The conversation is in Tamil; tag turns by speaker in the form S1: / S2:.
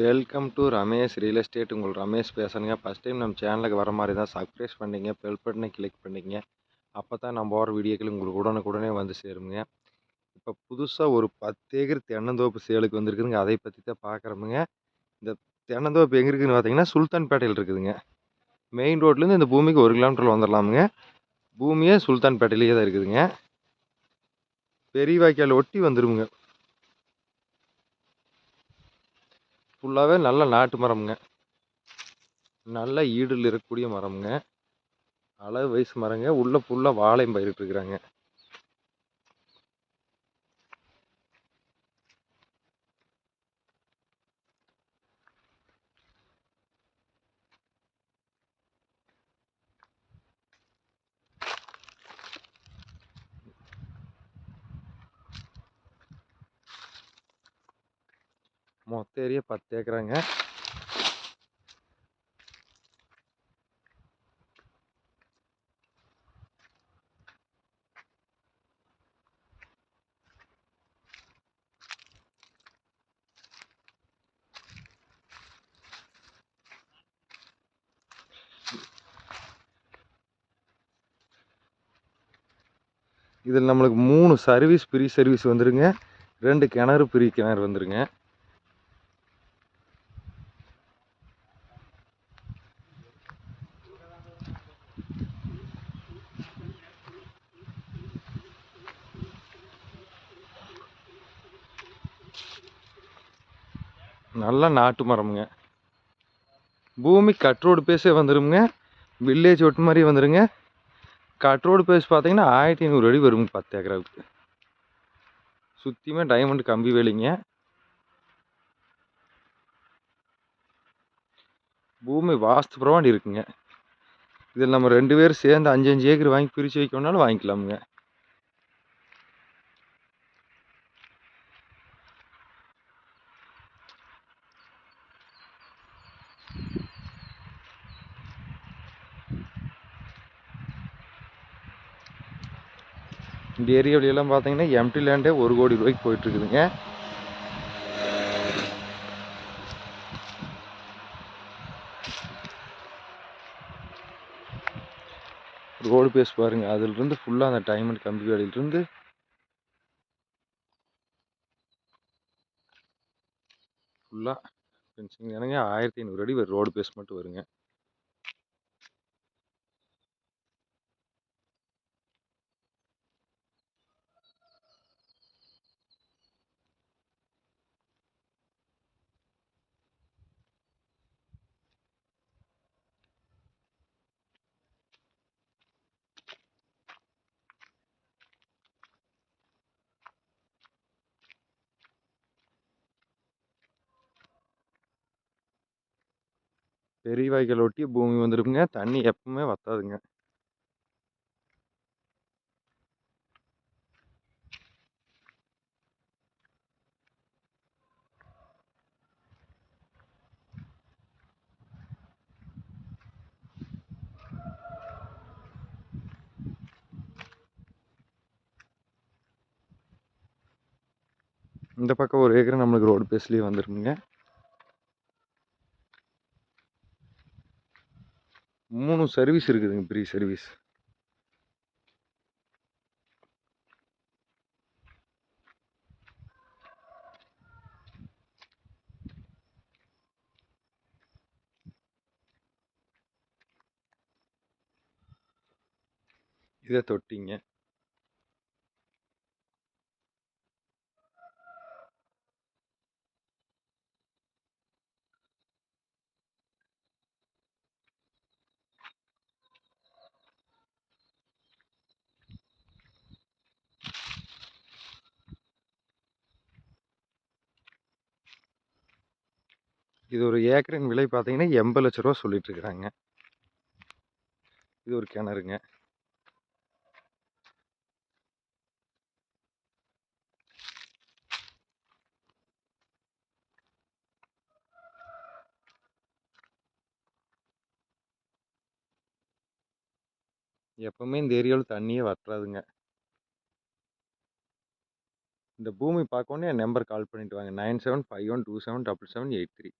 S1: Welcome to Ramesh real estate உங்கள் ரமேஷ் பேசுகிறேங்க ஃபஸ்ட் டைம் நம்ம சேனலுக்கு வர மாதிரி தான் சப்ஸ்கிரைப் பண்ணிங்க. பெல் பட்டனை கிளிக் பண்ணிங்க. அப்போ தான் நம்ம போகிற வீடியோக்கள் உங்களுக்கு உடனுக்குடனே வந்து சேருங்க. இப்போ புதுசாக ஒரு பத்து ஏக்கர் தென்னந்தோப்பு சேலுக்கு வந்திருக்குதுங்க. அதை பற்றி தான் பார்க்குறோமுங்க இந்த தென்னந்தோப்பு எங்கே இருக்குதுன்னு பார்த்தீங்கன்னா சுல்தான்பேட்டையில் இருக்குதுங்க. மெயின் ரோட்லேருந்து இந்த பூமிக்கு ஒரு கிலோமீட்டரில் வந்துடலாமுங்க பூமியே சுல்தான்பேட்டையிலேயே தான் இருக்குதுங்க. பெரிய வாய்க்கால் ஒட்டி வந்துருமுங்க. ஃபுல்லாகவே நல்ல நாட்டு மரம்ங்க. நல்ல ஈடில் இருக்கக்கூடிய மரம்ங்க. அளவு வயசு மரங்க. உள்ளே ஃபுல்லாக வாழையும் பயிரிட்டுருக்குறாங்க. மொத்த ஏரியா பத்து ஏக்கராங்க. இதில் நம்மளுக்கு மூணு சர்வீஸ் ஃப்ரீ சர்வீஸ் வந்துருங்க. ரெண்டு கிணறு ஃப்ரீ கிணறு வந்துருங்க. நல்ல நாட்டு மரமுங்க. பூமி கட்ரோடு பேஸே வந்துருங்க வில்லேஜ் ஒட்டு மாதிரி வந்துருங்க. கட்ரோடு பேஸ் பார்த்தீங்கன்னா ஆயிரத்தி ஐநூறு அடி வருங்க பத்து ஏக்கராவுக்கு. சுற்றியுமே டைமண்ட் கம்பி வேலிங்க. பூமி வாஸ்து பிரமாண்டி இருக்குங்க. இதில் நம்ம ரெண்டு பேரும் சேர்ந்து அஞ்சு அஞ்சு ஏக்கர் வாங்கி பிரித்து வைக்கணுனாலும் வாங்கிக்கலாமுங்க. இந்த ஏரியாவிலலாம் பார்த்தீங்கன்னா எம்டி லேண்டே ஒரு கோடி ரூபாய்க்கு போயிட்டுருக்குதுங்க. ரோடு பேஸ் பாருங்க. அதிலிருந்து ஃபுல்லாக அந்த டைமண்ட் கம்பி வேலையிலிருந்து ஃபுல்லாக ஃபென்சிங் ஆயிரத்தி ஐநூறு அடி ரோடு பேஸ் மட்டும் வருங்க. பெரிய வாய்க்கால் ஒட்டி பூமி வந்துருக்குங்க. தண்ணி எப்பவுமே வத்தாதுங்க. இந்த பக்கம் ஒரு ஏக்கர் நம்மளுக்கு ரோடு பேஸ்லேயே வந்துருக்குங்க. மூணு சர்வீஸ் இருக்குதுங்க ஃப்ரீ சர்வீஸ் இதை தொட்டிங்க. இது ஒரு ஏக்கரின் விலை பார்த்தீங்கன்னா எண்பது லட்ச ரூபா சொல்லிட்டு இருக்கிறாங்க. இது ஒரு கிணறுங்க. எப்பவுமே இந்த ஏரியாவில் தண்ணியே வற்றாதுங்க. இந்த பூமி பார்க்கணுன்னு என் நம்பர் கால் பண்ணிட்டு வாங்க. Nine seven five one two seven double seven eight three.